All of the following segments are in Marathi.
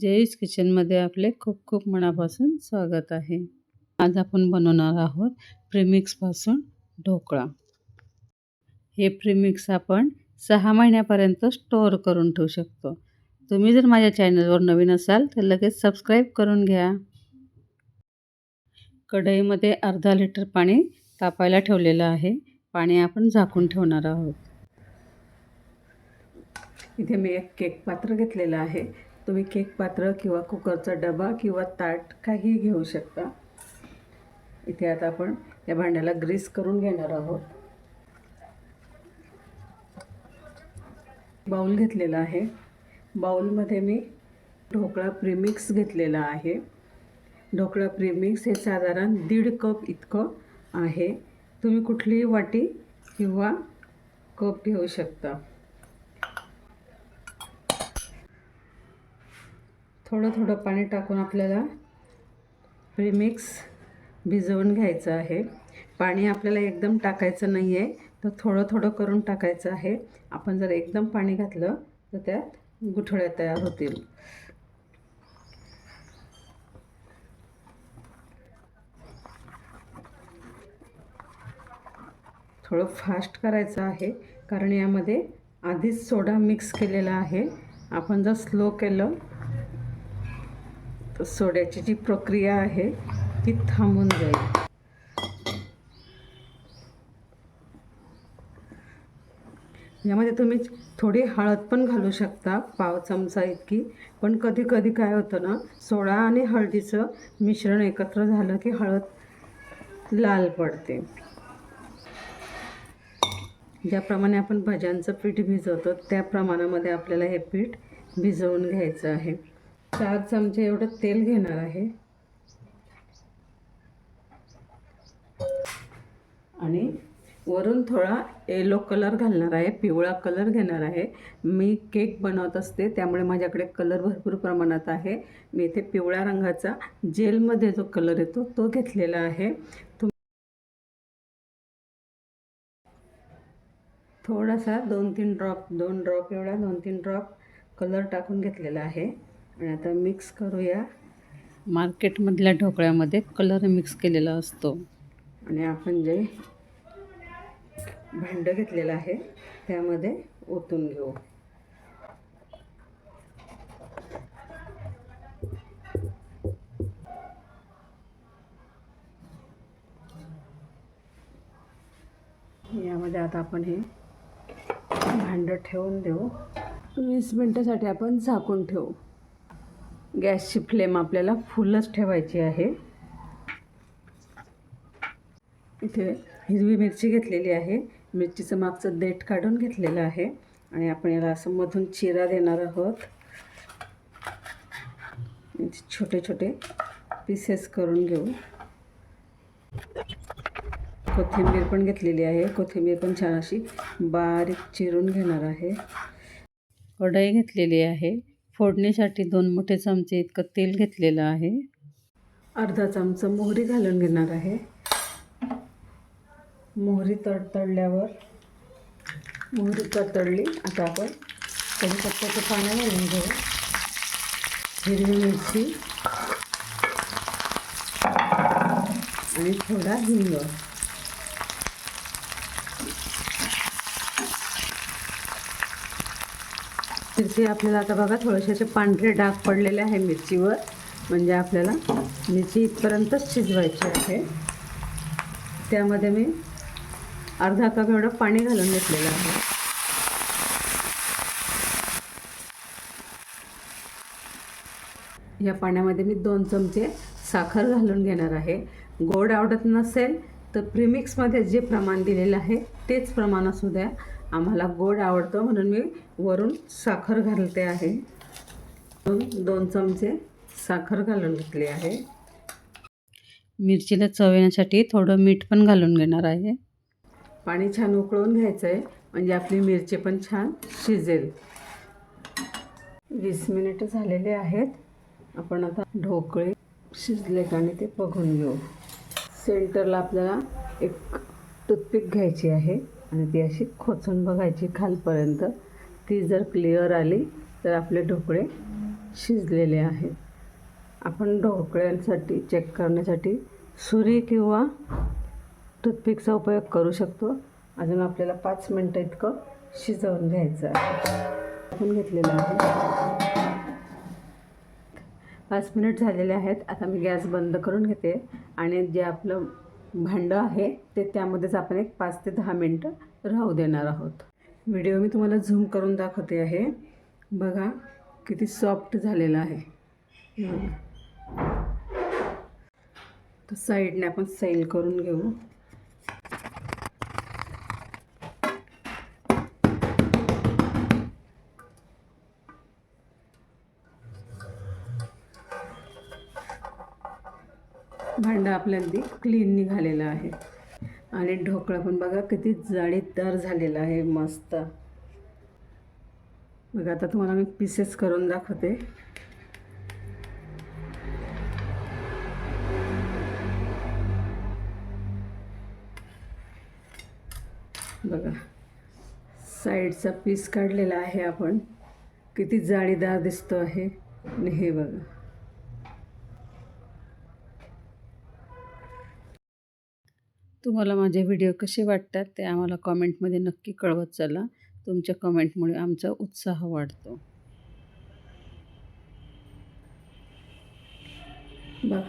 जयीस किचनमध्ये आपले खूप खूप मनापासून स्वागत आहे. आज आपण बनवणार आहोत प्रीमिक्सपासून ढोकळा. हे प्रीमिक्स आपण सहा महिन्यापर्यंत स्टोअर करून ठेवू शकतो. तुम्ही जर माझ्या चॅनलवर नवीन असाल तर लगेच सबस्क्राईब करून घ्या. कढईमध्ये अर्धा लिटर पाणी तापायला ठेवलेलं आहे. पाणी आपण झाकून ठेवणार आहोत. इथे मी एक केक पात्र घेतलेलं आहे. तुम्ही केक पात्र किंवा कुकरचा डबा किंवा ताट काही घेऊ शकता. इथे आता आपण या भांड्याला ग्रीस करून घेणार आहोत. बाऊल घेतलेला आहे. बाऊलमध्ये मी ढोकळा प्रीमिक्स घेतलेला आहे. ढोकळा प्रीमिक्स हे साधारण दीड कप इतकं आहे. तुम्ही कुठलीही वाटी किंवा कप घेऊ शकता. थोडं थोडं पाणी टाकून आपल्याला प्रीमिक्स भिजवून घ्यायचं आहे. पाणी आपल्याला एकदम टाकायचं नाही आहे तर थोडं थोडं करून टाकायचं आहे. आपण जर एकदम पाणी घातलं तर त्यात गुठळ्या तयार होतील. थोडं फास्ट करायचं आहे. कारण यामध्ये आधीच सोडा मिक्स केलेला आहे. आपण जर स्लो केलं तर सोड्याची जी प्रक्रिया आहे ती थांबून जाईल. यामध्ये तुम्ही थोडी हळद पण घालू शकता पाव चमचा इतकी. पण कधी कधी काय होतं ना सोडा आणि हळदीचं मिश्रण एकत्र झालं की हळद लाल पडते. ज्याप्रमाणे आपण भज्यांचं पीठ भिजवतो त्या प्रमाणामध्ये आपल्याला हे पीठ भिजवून घ्यायचं आहे. चार चमचे एवढं तेल घेणार आहे. आणि वरून थोडा येलो कलर घालणार आहे पिवळा कलर घेणार आहे. मी केक बनवत असते त्यामुळे माझ्याकडे कलर भरपूर प्रमाणात आहे. मी इथे पिवळ्या रंगाचा जेलमध्ये जो कलर येतो तो घेतलेला आहे. तुम थोडासा दोन तीन ड्रॉप दोन ड्रॉप एवढा दोन तीन ड्रॉप कलर टाकून घेतलेला आहे. आणि आता मिक्स करूया. मार्केटमधल्या ढोकळ्यामध्ये कलर मिक्स केलेला असतो. आणि आपण जे भांडं घेतलेलं आहे त्यामध्ये ओतून घेऊ. यामध्ये आता आपण हे भांडं ठेवून देऊ. वीस मिनटासाठी आपण झाकून ठेवू. गॅसची फ्लेम आपल्याला फुलच ठेवायची आहे. इथे हिरवी मिरची घेतलेली आहे. मिरचीचं मागचं देठ काढून घेतलेलं आहे. आणि आपण याला असं मधून चिरा देणार आहोत. छोटे छोटे पीसेस करून घेऊ. कोथिंबीर पण घेतलेली आहे. कोथिंबीर पण छान अशी बारीक चिरून घेणार आहे. कढई घेतलेली आहे. फोडणीसाठी दोन मोठे चमचे इतकं तेल घेतलेलं आहे. अर्धा चमचा मोहरी घालून घेणार आहे. मोहरी तडतडल्यावर मोहरी तडतडली आता आपण कढीपत्त्याचं पाणी घालून घेऊ. हिरवी मिरची आणि थोडा हिंग. मिरची आपल्याला आता बघा थोडेसे असे पांढरे डाग पडलेले आहे मिरचीवर. म्हणजे आपल्याला मिरची इथपर्यंतच शिजवायची आहे. त्यामध्ये मी अर्धा कप एवढं पाणी घालून घेतलेलं आहे. या पाण्यामध्ये मी दोन चमचे साखर घालून घेणार आहे. गोड आवडत नसेल तर प्रीमिक्समध्ये जे प्रमाण दिलेलं आहे तेच प्रमाण असू द्या. आम्हाला गोड आवडतं म्हणून मी वरून साखर घालते आहे. दोन दोन चमचे साखर घालून घेतली आहे. मिरचीला चव येण्यासाठी थोडं मीठ पण घालून घेणार आहे. पाणी छान उकळून घ्यायचं आहे म्हणजे आपली मिरची पण छान शिजेल. वीस मिनिटं झालेले आहेत. आपण आता ढोकळे शिजले का आणि ते बघून घेऊ. सेंटरला आपल्याला एक टूथपिक घ्यायची आहे. आणि ती अशी खोचून बघायची खालपर्यंत. ती जर क्लिअर आली तर आपले ढोकळे शिजलेले आहेत. आपण ढोकळ्यांसाठी चेक करण्यासाठी सुरी किंवा टूथपिकचा उपयोग करू शकतो. अजून आपल्याला पाच मिनटं इतकं शिजवून घ्यायचं आहे. आपण घेतलेलं आहे. पाच मिनिट झालेले आहेत. आता मी गॅस बंद करून घेते. आणि जे आपलं भांडं आहे ते त्यामध्येच आपण एक पाच ते दहा मिनटं राहू देणार आहोत. व्हिडिओ मी तुम्हाला झूम करून दाखवते आहे. बघा किती सॉफ्ट झालेला आहे. तर साईडने आपण सैल करून घेऊ. भांडं आपलं अगदी क्लीन निघालेलं आहे. आणि ढोकळा पण बघा किती जाळीदार झालेला आहे मस्त. बघा आता तुम्हाला मी पीसेस करून दाखवते. बघा साईडचा पीस काढलेला आहे आपण. किती जाळीदार दिसतो आहे. आणि हे बघा. तुम्हाला माझे व्हिडिओ कसे वाटतात ते आम्हाला कॉमेंटमध्ये नक्की कळवत चला. तुमच्या कमेंटमुळे आमचा उत्साह वाढतो. बघा.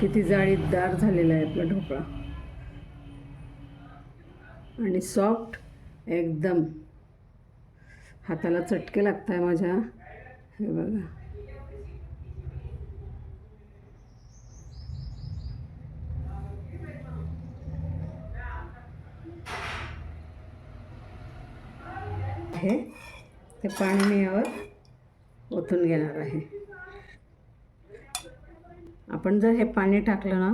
किती जाळीदार झालेला आहे आपला ढोकळा. आणि सॉफ्ट एकदम. हाताला चटके लागत आहे माझ्या. हे बघा. आहे. ते पाणी मी यावर ओतून घेणार आहे. आपण जर हे पाणी टाकलं ना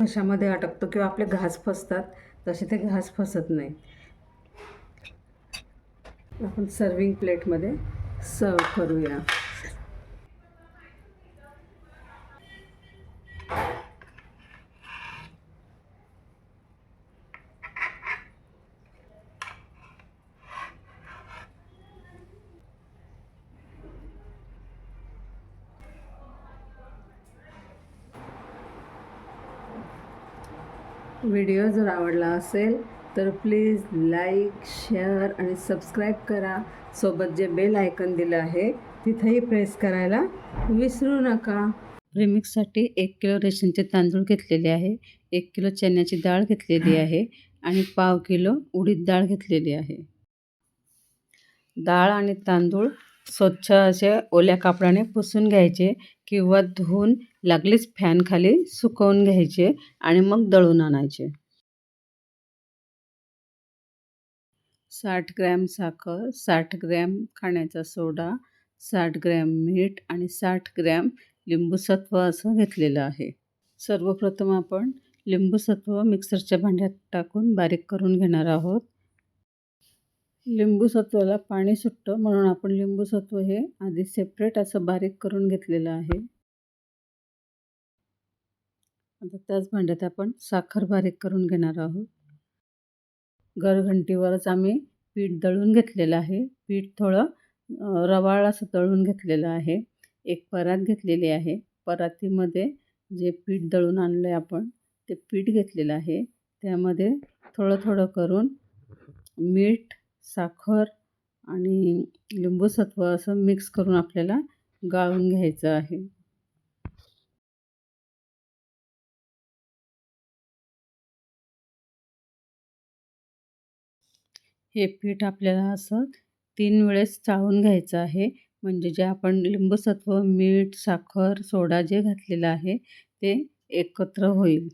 घशामध्ये अटकतो किंवा आपले घास फसतात तसे ते घास फसत नाही. आपण सर्विंग प्लेटमध्ये सर्व करूया. व्हिडिओ जर आवडला असेल तर प्लीज लाईक शेअर आणि सबस्क्राईब करा. सोबत जे बेल आयकन दिलं आहे तिथंही प्रेस करायला विसरू नका. रिमिक्ससाठी एक किलो रेशनचे तांदूळ घेतलेले आहे एक किलो चण्याची डाळ घेतलेली आहे आणि पाव किलो उडीद डाळ घेतलेली आहे. डाळ आणि तांदूळ स्वच्छ असे ओल्या कापडाने पुसून घ्यायचे किंवा धुवून लागलीच फॅनखाली सुकवून घ्यायचे आणि मग दळून आणायचे. साठ ग्रॅम साखर साठ ग्रॅम खाण्याचा सोडा साठ ग्रॅम मीठ आणि साठ ग्रॅम लिंबूसत्व असं घेतलेलं आहे. सर्वप्रथम आपण लिंबूसत्व मिक्सरच्या भांड्यात टाकून बारीक करून घेणार आहोत. लिंबूसत्वाला पाणी सुटतं म्हणून आपण लिंबूसत्व हे आधी सेपरेट असं बारीक करून घेतलेलं आहे. आता त्याच भांड्यात आपण साखर बारीक करून घेणार आहोत. गरघंटीवरच आम्ही पीठ दळून घेतलेलं आहे. पीठ थोडं रवाळ असं दळून घेतलेलं आहे. एक परात घेतलेली आहे. परातीमध्ये जे पीठ दळून आणलं आहे आपण ते पीठ घेतलेलं आहे. त्यामध्ये थोडं थोडं करून मीठ साखर आणि लिंबूसत्व असं मिक्स करून आपल्याला गाळून घ्यायचं आहे. हे पीठ आपल्याला असं तीन वेळेस चाळून घ्यायचं आहे. म्हणजे जे आपण लिंबूसत्व मीठ साखर सोडा जे घातलेलं आहे ते एकत्र होईल.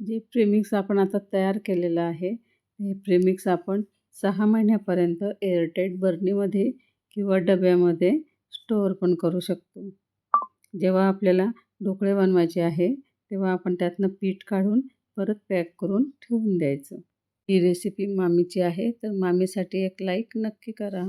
जे प्रीमिक्स आपण आता तयार केलेलं आहे हे प्रीमिक्स आपण सहा महिन्यापर्यंत एअरटाईट बर्नीमध्ये किंवा डब्यामध्ये स्टोअर पण करू शकतो. जेव्हा आपल्याला ढोकळे बनवायचे आहे तेव्हा आपण त्यातनं पीठ काढून परत पॅक करून ठेवून द्यायचं. ही रेसिपी मामीची आहे तर मामीसाठी एक लाईक नक्की करा.